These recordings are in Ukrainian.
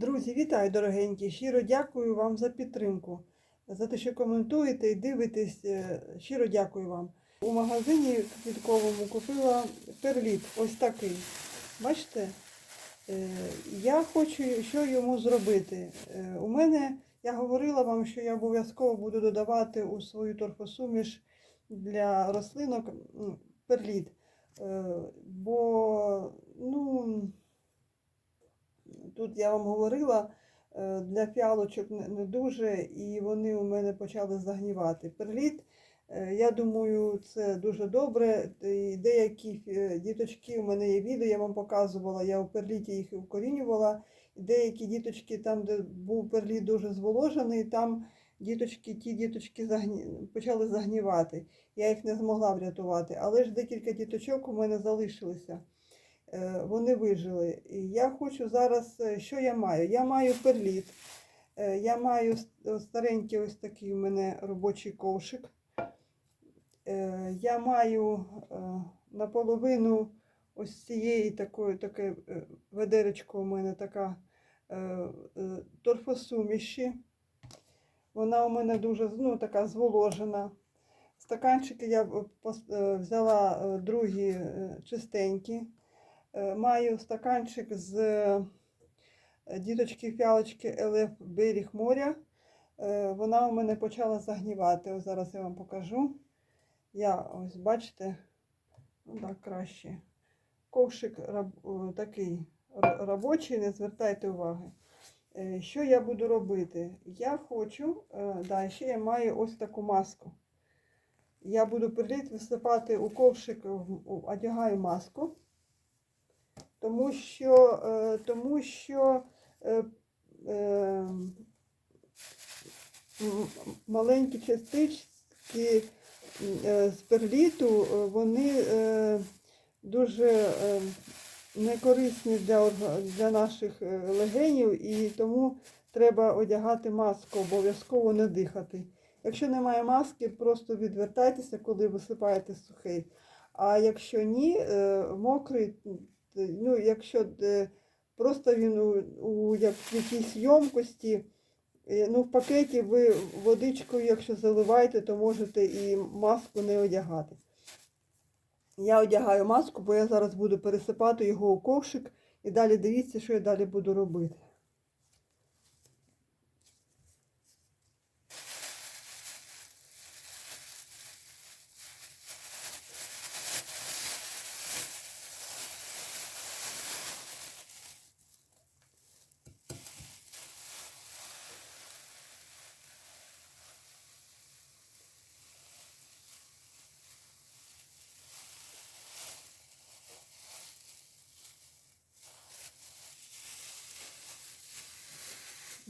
Друзі, вітаю, дорогенькі! Щиро дякую вам за підтримку, за те, що коментуєте і дивитесь. Е, Щиро дякую вам. У магазині квітковому купила перліт, ось такий. Бачите? Е, Я хочу, що йому зробити. Е, У мене, я говорила вам, що я обов'язково буду додавати у свою торфосуміш для рослинок перліт. Бо, ну, Тут я вам говорила, е, для фіалочок не дуже, і вони у мене почали загнівати. Перліт, е, я думаю, це дуже добре. І деякі е, діточки, у мене є відео, я вам показувала, я у перліті їх укорінювала. Деякі діточки, там, де був перліт дуже зволожений, там діточки, ті діточки загні... почали загнівати. Я їх не змогла врятувати, але ж декілька діточок у мене залишилися. Е, вони вижили. І я хочу зараз, е, що я маю? Я маю перліт, е, я маю старенький ось такий у мене робочий ковшик. Я маю наполовину ось цієї такої, таке ведеречко у мене така торфосуміші. Вона у мене дуже ну, така зволожена. Стаканчики я взяла другі чистенькі. Е, Маю стаканчик з е, діточки фіалочки ЛФ Берег моря. Е, Вона у мене почала загнівати. Ось зараз я вам покажу. Я ось бачите, ну так краще. Ковшик такий робочий, не звертайте уваги. Що я буду робити? Я хочу, да, ще я маю ось таку маску. Я буду приліт висипати у ковшик, одягаю маску тому що, е, тому що е, е, маленькі частички з перліту, вони дуже некорисні для, наших легенів, і тому треба одягати маску, обов'язково не дихати. Якщо немає маски, просто відвертайтеся, коли висипаєте сухий. А якщо ні, мокрий, ну, якщо е, просто він у, у якійсь ємкості, е, ну, в пакеті ви водичкою, якщо заливаєте, то можете і маску не одягати. Я одягаю маску, бо я зараз буду пересипати його у ковшик і далі дивіться, що я далі буду робити.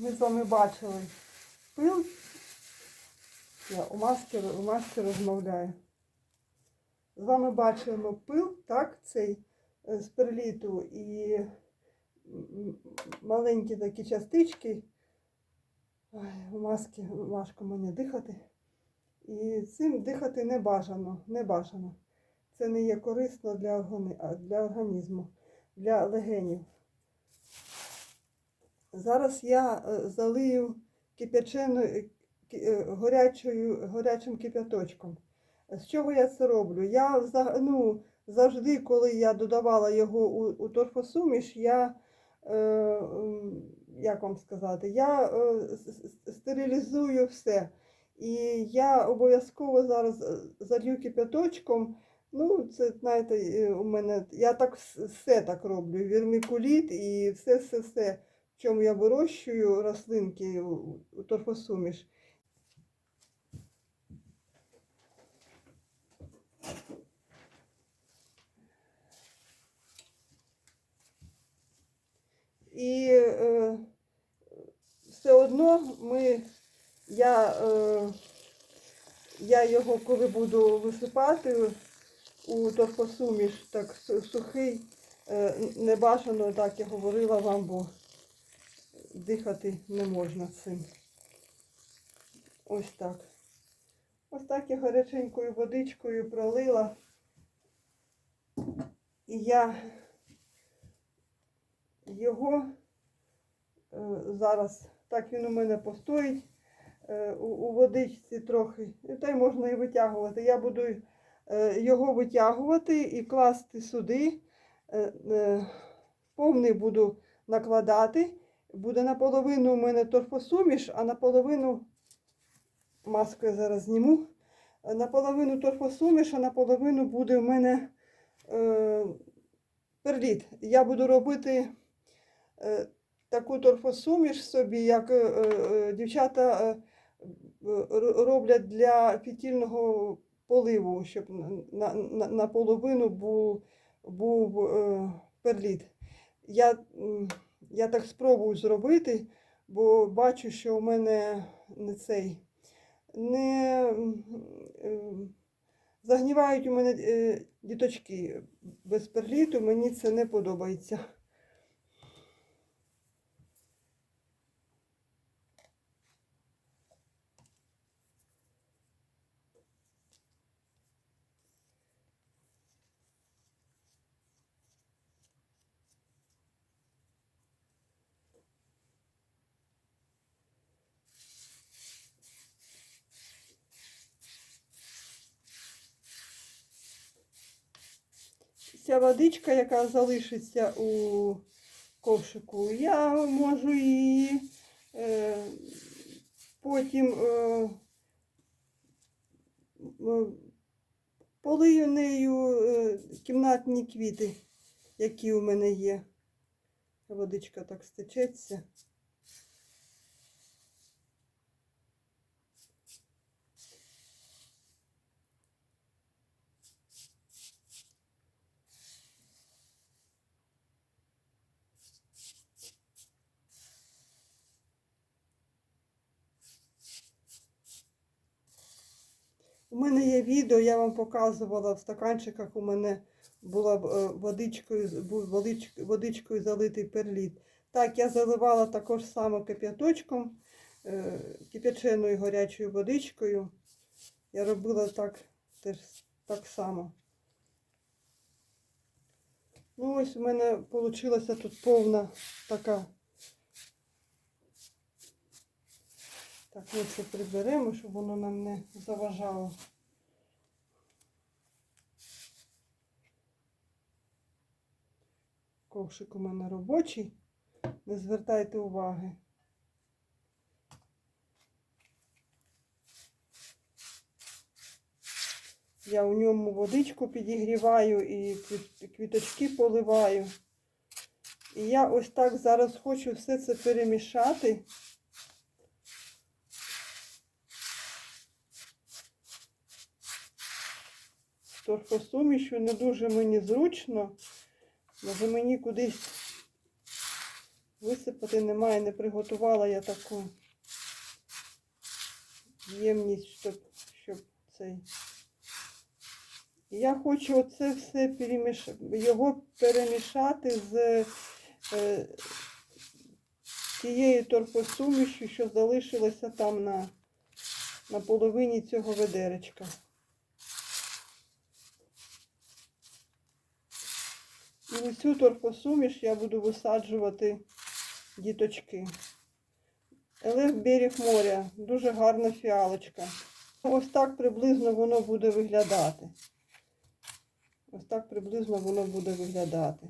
Ми з вами бачили пил. Я у маски, у маски розмовляю. З вами бачимо пил, так, цей е, з перліту і маленькі такі частички. Ой, у маски важко мені дихати. І цим дихати не бажано, не бажано. Це не є корисно для організму, для легенів. Зараз я е, залию кипяченою ки- е, гарячим кипяточком. З чого я це роблю? Я ну, завжди, коли я додавала його у, у торфосуміш, я, е, як вам сказати, я е, стерилізую все. І я обов'язково зараз е, залью кипяточком. Ну, це, знаєте, е, у мене, я так все так роблю. Вірмікуліт і все-все-все в чому я вирощую рослинки у торфосуміш. І е, все одно ми, я, е, я його, коли буду висипати у торфосуміш, так сухий, е, не так я говорила вам, бо дихати не можна цим. Ось так. Ось так я гаряченькою водичкою пролила. І я його е, зараз. Так він у мене постоїть е, у, водичці трохи. Та й можна і витягувати. Я буду е, його витягувати і класти сюди. Повний буду накладати. Буде наполовину у мене торфосуміш, а наполовину маску я зараз зніму. Е, Наполовину торфосуміш, а наполовину буде в мене е, перліт. Я буду робити е, таку торфосуміш собі, як е, е, дівчата е, роблять для фітільного поливу, щоб на, на, наполовину був, був е, перліт. Я, м, я так спробую зробити, бо бачу, що у мене не цей не загнівають у мене е, діточки без перліту, мені це не подобається. Ця водичка, яка залишиться у ковшику, я можу її е, потім е, е, полию нею е, кімнатні квіти, які у мене є. Водичка так стечеться. У мене є відео, я вам показувала в стаканчиках. У мене була е, водичкою, водичкою залитий перліт. Так, я заливала також само кип'яточком, е, кип'яченою гарячою водичкою. Я робила так теж так само. Ну, ось у мене вийшла тут повна така. Так, ми це приберемо, щоб воно нам не заважало. Ковшик у мене робочий. Не звертайте уваги. Я у ньому водичку підігріваю і квіточки поливаю. І я ось так зараз хочу все це перемішати. З торфосумішю не дуже мені зручно. Може мені кудись висипати немає, не приготувала я таку ємність, щоб, щоб цей. Я хочу оце все переміш... його перемішати з е, тією торфосумішю, що залишилося там на, на половині цього ведеречка. І в цю торфосуміш я буду висаджувати діточки. Елег берег моря, дуже гарна фіалочка. Ось так приблизно воно буде виглядати. Ось так приблизно воно буде виглядати.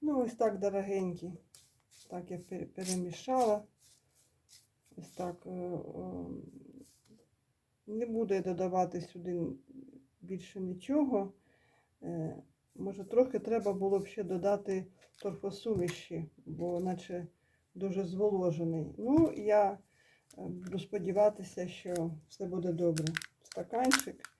Ну, ось так, дорогенькі. Так я перемішала. Ось так. е, Не буду я додавати сюди більше нічого. Е, Може, трохи треба було б ще додати торфосуміші, бо наче дуже зволожений. Ну, я е, буду сподіватися, що все буде добре. Стаканчик.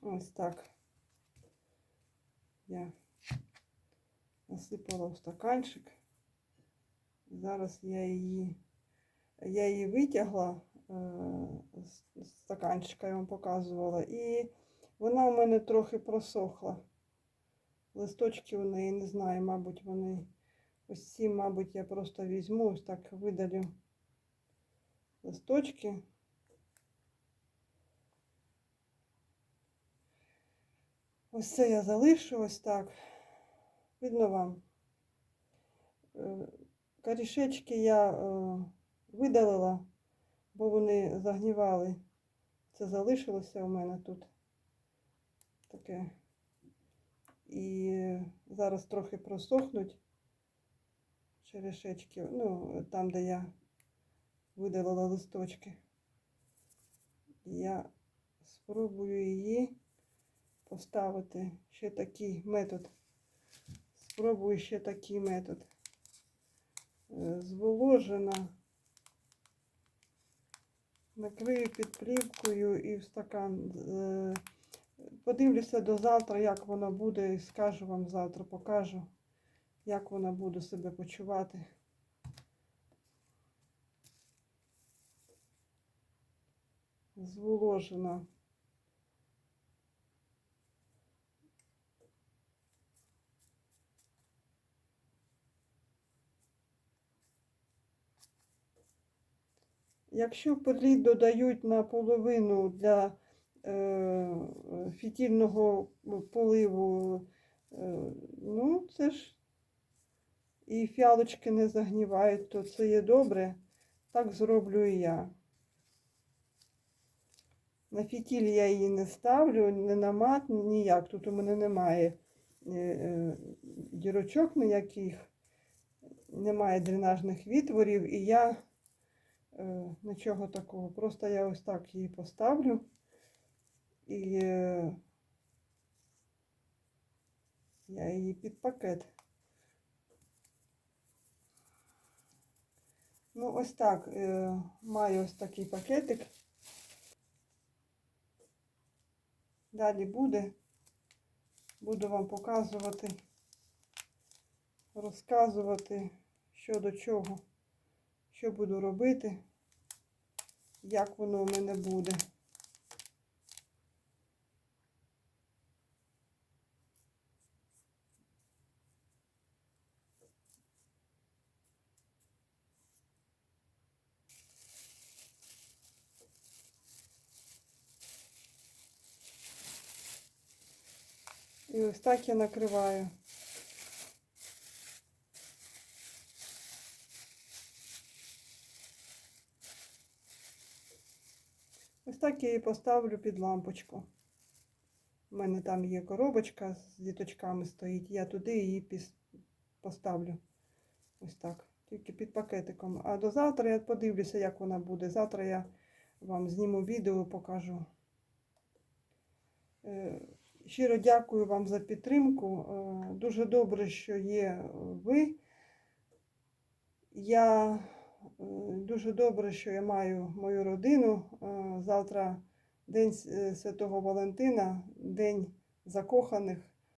Ось так. Я насипала в стаканчик. Зараз я її, я її витягла е, з стаканчика, я вам показувала, і Вона у мене трохи просохла. Листочки у неї, не знаю, мабуть, вони. Ось ці, мабуть, я просто візьму, ось так видалю листочки. Ось це я залишу ось так. Видно вам. Е, Корішечки я е, видалила, бо вони загнівали. Це залишилося у мене тут таке. І зараз трохи просохнуть черешечки, ну, там, де я видалила листочки. Я спробую її поставити ще такий метод. Спробую ще такий метод. Е, Зволожена. Накрию під плівкою і в стакан. Е, Подивлюся до завтра, як воно буде, і скажу вам завтра, покажу, як вона буде себе почувати. Зволожена. Якщо перліт додають наполовину для е, фітільного поливу, е, ну, це ж і фіалочки не загнівають, то це є добре. Так зроблю і я. На фітіль я її не ставлю, не на мат, ніяк. Тут у мене немає е, дірочок ніяких, немає дренажних відтворів, і я нічого такого. Просто я ось так її поставлю. І е, я її під пакет. Ну, ось так. Е, маю ось такий пакетик. Далі буде. Буду вам показувати, розказувати, що до чого, що буду робити, як воно в мене буде. І ось так я накриваю. Ось так я її поставлю під лампочку. У мене там є коробочка з діточками стоїть. Я туди її поставлю. Ось так. Тільки під пакетиком. А до завтра я подивлюся, як вона буде. Завтра я вам зніму відео, покажу. Е, Щиро дякую вам за підтримку. Е, Дуже добре, що є ви. Я дуже добре, що я маю мою родину. Е, Завтра День е, Святого Валентина, День закоханих.